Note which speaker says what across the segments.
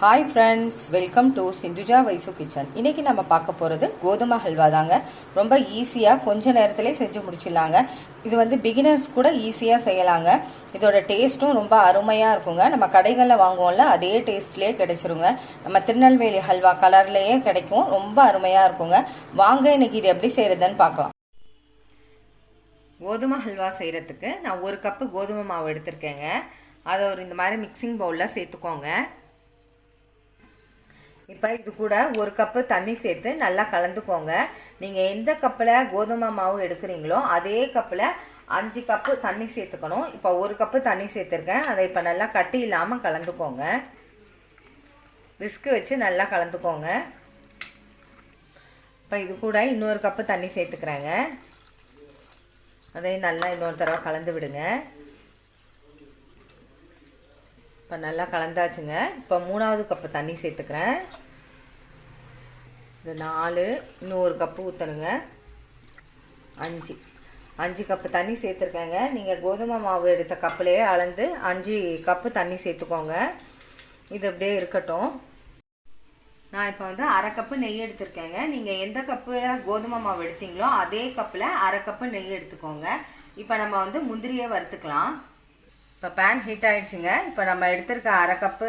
Speaker 1: Hi friends welcome to Sindhuja Vaishu kitchen இன்னைக்கு நம்ம பார்க்க போகிறது கோதுமை ஹல்வா தாங்க. ரொம்ப ஈஸியாக கொஞ்ச நேரத்திலே செஞ்சு முடிச்சிடலாங்க. இது வந்து பிகினர்ஸ் கூட ஈஸியாக செய்யலாங்க. இதோட டேஸ்ட்டும் ரொம்ப அருமையாக இருக்குங்க. நம்ம கடைகளில் வாங்குவோம்ல அதே டேஸ்ட்லேயே கிடைச்சிருங்க. நம்ம திருநெல்வேலி ஹல்வா கலர்லேயே கிடைக்கும். ரொம்ப அருமையாக இருக்குங்க. வாங்க இன்னைக்கு இது எப்படி செய்யறதுன்னு பார்க்கலாம். கோதுமை ஹல்வா செய்கிறதுக்கு நான் ஒரு கப்பு கோதுமை மாவு எடுத்திருக்கேங்க. அதை ஒரு இந்த மாதிரி மிக்சிங் பவுலில் சேர்த்துக்கோங்க. இப்போ இது கூட ஒரு கப்பு தண்ணி சேர்த்து நல்லா கலந்துக்கோங்க. நீங்கள் எந்த கப்பில் கோதுமை மாவு எடுக்கிறீங்களோ அதே கப்பில் அஞ்சு கப்பு தண்ணி சேர்த்துக்கணும். இப்போ ஒரு கப்பு தண்ணி சேர்த்துருக்கேன். அதை இப்போ நல்லா கட்டி இல்லாமல் கலந்துக்கோங்க. விஸ்கு வச்சு நல்லா கலந்துக்கோங்க. இப்போ இது கூட இன்னொரு கப்பு தண்ணி சேர்த்துக்கிறேங்க. அதையும் நல்லா இன்னொரு தடவை கலந்து விடுங்க. இப்போ நல்லா கலந்தாச்சுங்க. இப்போ மூணாவது கப்பு தண்ணி சேர்த்துக்கிறேன். இது நாலு இன்னும் ஒரு கப்பு ஊற்றணுங்க அஞ்சு. அஞ்சு கப்பு தண்ணி சேர்த்துருக்கேங்க. நீங்கள் கோதுமை மாவு எடுத்த கப்புலேயே அளந்து அஞ்சு கப்பு தண்ணி சேர்த்துக்கோங்க. இது அப்படியே இருக்கட்டும். நான் இப்போ வந்து அரை கப்பு நெய் எடுத்திருக்கேங்க. நீங்கள் எந்த கப்பில் கோதுமை மாவு எடுத்தீங்களோ அதே கப்பில் அரை கப்பு நெய் எடுத்துக்கோங்க. இப்போ நம்ம வந்து முந்திரியை வறுத்துக்கலாம். இப்போ பேன் ஹீட் ஆகிடுச்சுங்க இப்போ நம்ம எடுத்திருக்க அரை கப்பு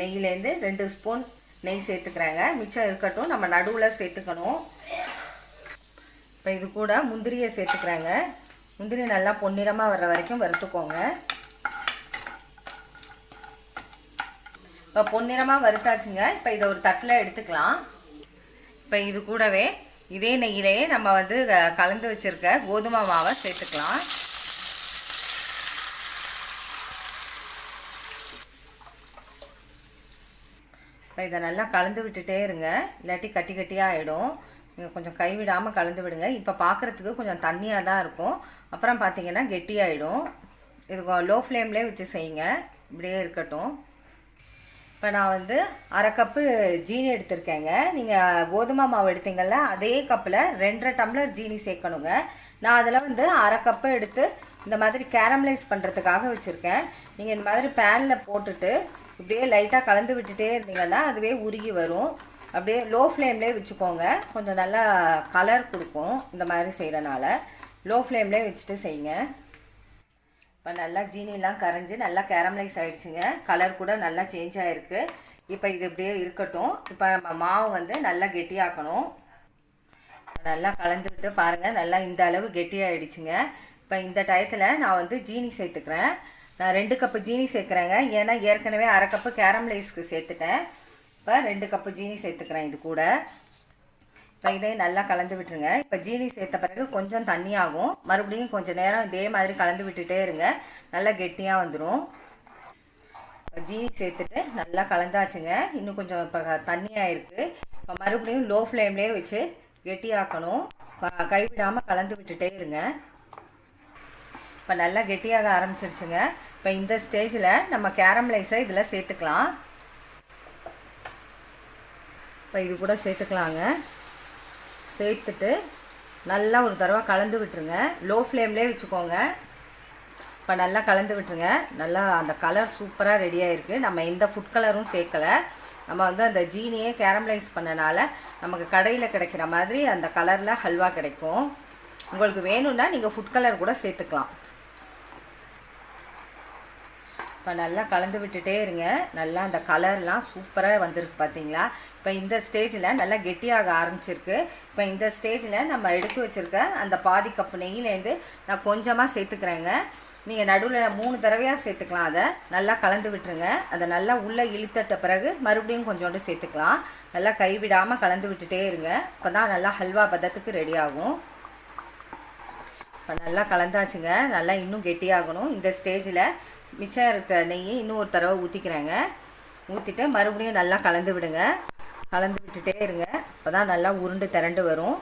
Speaker 1: நெய்யிலேருந்து ரெண்டு ஸ்பூன் நெய் சேர்த்துக்கிறாங்க. மிச்சம் இருக்கட்டும் நம்ம நடுவில் சேர்த்துக்கணும். இப்போ இது கூட முந்திரியை சேர்த்துக்கிறாங்க. முந்திரி நல்லா பொன்னிறமாக வர்ற வரைக்கும் வறுத்துக்கோங்க. இப்போ பொன்னிறமாக வறுத்தாச்சுங்க. இப்போ இதை ஒரு தட்டில் எடுத்துக்கலாம். இப்போ இது கூடவே இதே நெய்யிலேயே நம்ம வந்து கலந்து வச்சுருக்க கோதுமை மாவை சேர்த்துக்கலாம். இப்போ இதை நல்லா கலந்து விட்டுட்டே இருங்க. இல்லாட்டி கட்டி கட்டியாக ஆகிடும் நீங்கள் கொஞ்சம் கைவிடாமல் கலந்து விடுங்க. இப்போ பார்க்குறதுக்கு கொஞ்சம் தண்ணியாக தான் இருக்கும். அப்புறம் பார்த்தீங்கன்னா கெட்டியாயிடும். இது லோ ஃப்ளேம்லேயே வச்சு செய்யுங்க. இப்படியே இருக்கட்டும். இப்போ நான் வந்து அரை கப்பு ஜீனி எடுத்திருக்கேங்க. நீங்கள் கோதுமை மாவு எடுத்தீங்கல்ல அதே கப்பில் ரெண்டரை டம்ளர் ஜீனி சேர்க்கணுங்க. நான் அதில் வந்து அரை கப்பு எடுத்து இந்த மாதிரி கேரமலைஸ் பண்ணுறதுக்காக வச்சுருக்கேன். நீங்கள் இந்த மாதிரி பேனில் போட்டுட்டு இப்படியே லைட்டாக கலந்து விட்டுட்டே இருந்தீங்கன்னா அதுவே உருகி வரும். அப்படியே லோ ஃப்ளேம்லேயே வச்சுக்கோங்க. கொஞ்சம் நல்லா கலர் கொடுக்கும் இந்த மாதிரி செய்கிறனால லோ ஃப்ளேம்லேயே வச்சுட்டு செய்யுங்க. இப்போ நல்லா ஜீனிலாம் கரைஞ்சி நல்லா கேரமலைஸ் ஆகிடுச்சுங்க கலர் கூட நல்லா சேஞ்ச் ஆகிருக்கு இப்போ இது இப்படியே இருக்கட்டும். இப்போ நம்ம மாவு வந்து நல்லா கெட்டியாக்கணும். நல்லா கலந்துக்கிட்டு பாருங்கள் நல்லா இந்த அளவு கெட்டியாகிடுச்சுங்க இப்போ இந்த டயத்தில் நான் வந்து ஜீனி சேர்த்துக்கிறேன். நான் ரெண்டு கப்பு ஜீனி சேர்க்குறேங்க. ஏன்னா ஏற்கனவே அரை கப்பு கேரமலைஸ்க்கு சேர்த்துட்டேன். இப்போ ரெண்டு கப்பு ஜீனி சேர்த்துக்கிறேன் இது கூட. இப்போ இதையும் நல்லா கலந்து விட்டுருங்க. இப்போ ஜீனி சேர்த்த பிறகு கொஞ்சம் தண்ணி ஆகும் மறுபடியும் கொஞ்சம் நேரம் இதே மாதிரி கலந்து விட்டுட்டே இருங்க. நல்லா கெட்டியாக வந்துடும் ஜீனி சேர்த்துட்டு நல்லா கலந்தாச்சுங்க. இன்னும் கொஞ்சம் இப்போ தண்ணியாக இருக்குது இப்போ மறுபடியும் லோ ஃப்ளேம்லேயே வச்சு கெட்டியாக்கணும். கைவிடாமல் கலந்து விட்டுட்டே இருங்க. இப்போ நல்லா கெட்டியாக ஆரம்பிச்சிருச்சுங்க. இப்போ இந்த ஸ்டேஜில் நம்ம கேரமலைஸை இதில் சேர்த்துக்கலாம். இப்போ இது கூட சேர்த்துக்கலாங்க. சேர்த்துட்டு நல்லா ஒரு தடவை கலந்து விட்டுருங்க. லோ ஃப்ளேம்லேயே வச்சுக்கோங்க. இப்போ நல்லா கலந்து விட்டுருங்க. நல்லா அந்த கலர் சூப்பராக ரெடி ஆகிருக்கு நம்ம எந்த ஃபுட் கலரும் சேர்க்கலை. நம்ம வந்து அந்த ஜீனியே கேரமலைஸ் பண்ணனால நமக்கு கடையில் கிடைக்கிற மாதிரி அந்த கலரில் ஹல்வா கிடைக்கும். உங்களுக்கு வேணும்னா நீங்கள் ஃபுட் கலர் கூட சேர்த்துக்கலாம். இப்போ நல்லா கலந்து விட்டுட்டே இருங்க. நல்லா அந்த கலர்லாம் சூப்பராக வந்திருக்கு பார்த்தீங்களா இப்போ இந்த ஸ்டேஜில் நல்லா கெட்டியாக ஆரம்பிச்சிருக்கு. இப்போ இந்த ஸ்டேஜில் நம்ம எடுத்து வச்சுருக்க அந்த பாதி கப்பு நெய்யிலேருந்து நான் கொஞ்சமாக சேர்த்துக்கிறேங்க. நீங்கள் நடுவில் மூணு தடவையாக சேர்த்துக்கலாம் அதை. நல்லா கலந்து விட்டுருங்க. அதை நல்லா உள்ளே இழுத்தட்ட பிறகு மறுபடியும் கொஞ்சோண்டு சேர்த்துக்கலாம். நல்லா கைவிடாமல் கலந்து விட்டுட்டே இருங்க. இப்போ தான் நல்லா ஹல்வா பதத்துக்கு ரெடி ஆகும். இப்போ நல்லா கலந்தாச்சுங்க. நல்லா இன்னும் கெட்டியாகணும். இந்த ஸ்டேஜில் மிச்சம் இருக்க நெய்யை இன்னும் ஒரு தடவை ஊற்றிக்கிறேங்க ஊற்றிட்டு மறுபடியும் நல்லா கலந்து விடுங்க. கலந்து விட்டுட்டே இருங்க. அப்போ தான் நல்லா உருண்டு திரண்டு வரும்.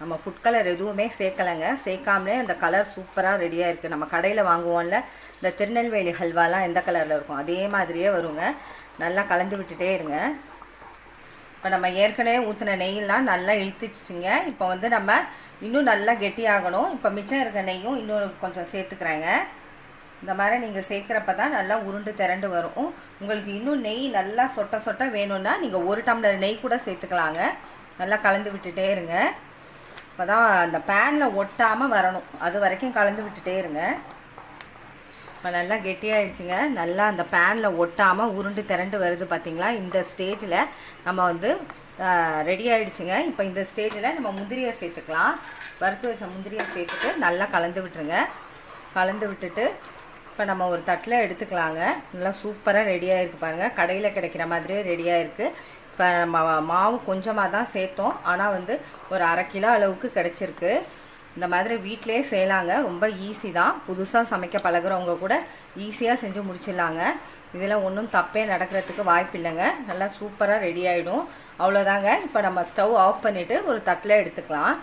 Speaker 1: நம்ம ஃபுட் கலர் எதுவுமே சேர்க்கலைங்க. சேர்க்காமலே அந்த கலர் சூப்பராக ரெடியாக இருக்குது நம்ம கடையில் வாங்குவோம்ல இந்த திருநெல்வேலி ஹல்வாலாம் எந்த கலரில் இருக்கும்? அதே மாதிரியே வருங்க. நல்லா கலந்து விட்டுட்டே இருங்க. இப்போ நம்ம ஏற்கனவே ஊற்றின நெய்யெல்லாம் நல்லா இழுத்துச்சுங்க. இப்போ வந்து நம்ம இன்னும் நல்லா கெட்டியாகணும் இப்போ மிச்சம் இருக்க நெய்யும் இன்னும் கொஞ்சம் சேர்த்துக்கிறேங்க. இந்த மாதிரி நீங்கள் சேர்க்குறப்ப தான் நல்லா உருண்டு திரண்டு வரும். உங்களுக்கு இன்னும் நெய் நல்லா சொட்ட சொட்ட வேணும்னா நீங்கள் ஒரு டம்ளர் நெய் கூட சேர்த்துக்கலாங்க. நல்லா கலந்து விட்டுட்டே இருங்க. இப்போ தான் அந்த பேனில் ஒட்டாமல் வரணும். அது வரைக்கும் கலந்து விட்டுட்டே இருங்க. இப்போ நல்லா கெட்டியாயிடுச்சுங்க. நல்லா அந்த பேனில் ஒட்டாமல் உருண்டு திரண்டு வருது பார்த்தீங்களா இந்த ஸ்டேஜில் நம்ம வந்து ரெடி ஆகிடுச்சுங்க இப்போ இந்த ஸ்டேஜில் நம்ம முந்திரியை சேர்த்துக்கலாம். வறுத்து வச்ச முந்திரியை சேர்த்துட்டு நல்லா கலந்து விட்டுருங்க. கலந்து விட்டுட்டு இப்போ நம்ம ஒரு தட்டில் எடுத்துக்கலாங்க. நல்லா சூப்பராக ரெடியாக இருக்குது பாருங்கள் கடையில் கிடைக்கிற மாதிரியே ரெடியாக இருக்குது இப்போ நம்ம மாவு கொஞ்சமாக தான் சேர்த்தோம். ஆனால் வந்து ஒரு அரை கிலோ அளவுக்கு கிடச்சிருக்கு. இந்த மாதிரி வீட்டிலே செய்யலாங்க. ரொம்ப ஈஸி தான். புதுசாக சமைக்க பழகுறவங்க கூட ஈஸியாக செஞ்சு முடிச்சிடலாங்க. இதில் ஒன்றும் தப்பே நடக்கிறதுக்கு வாய்ப்பு இல்லைங்க. நல்லா சூப்பராக ரெடி ஆகிடும் அவ்வளோதாங்க இப்போ நம்ம ஸ்டவ் ஆஃப் பண்ணிவிட்டு ஒரு தட்டில் எடுத்துக்கலாம்.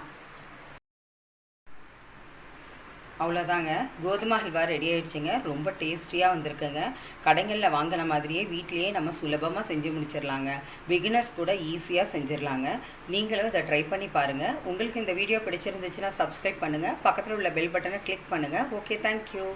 Speaker 2: அவ்வளோதாங்க கோதுமை ஹல்வா ரெடி ஆயிடுச்சுங்க. ரொம்ப டேஸ்டியாக வந்திருக்குங்க. கடைகளில் வாங்கின மாதிரியே வீட்லேயே நம்ம சுலபமாக செஞ்சு முடிச்சிடலாங்க பிகினர்ஸ் கூட ஈஸியாக செஞ்சிடலாங்க நீங்களும் இதை ட்ரை பண்ணி பாருங்கள் உங்களுக்கு இந்த வீடியோ பிடிச்சிருந்துச்சுன்னா சப்ஸ்கிரைப் பண்ணுங்கள் பக்கத்தில் உள்ள பெல் பட்டனை கிளிக் பண்ணுங்கள் ஓகே தேங்க்யூ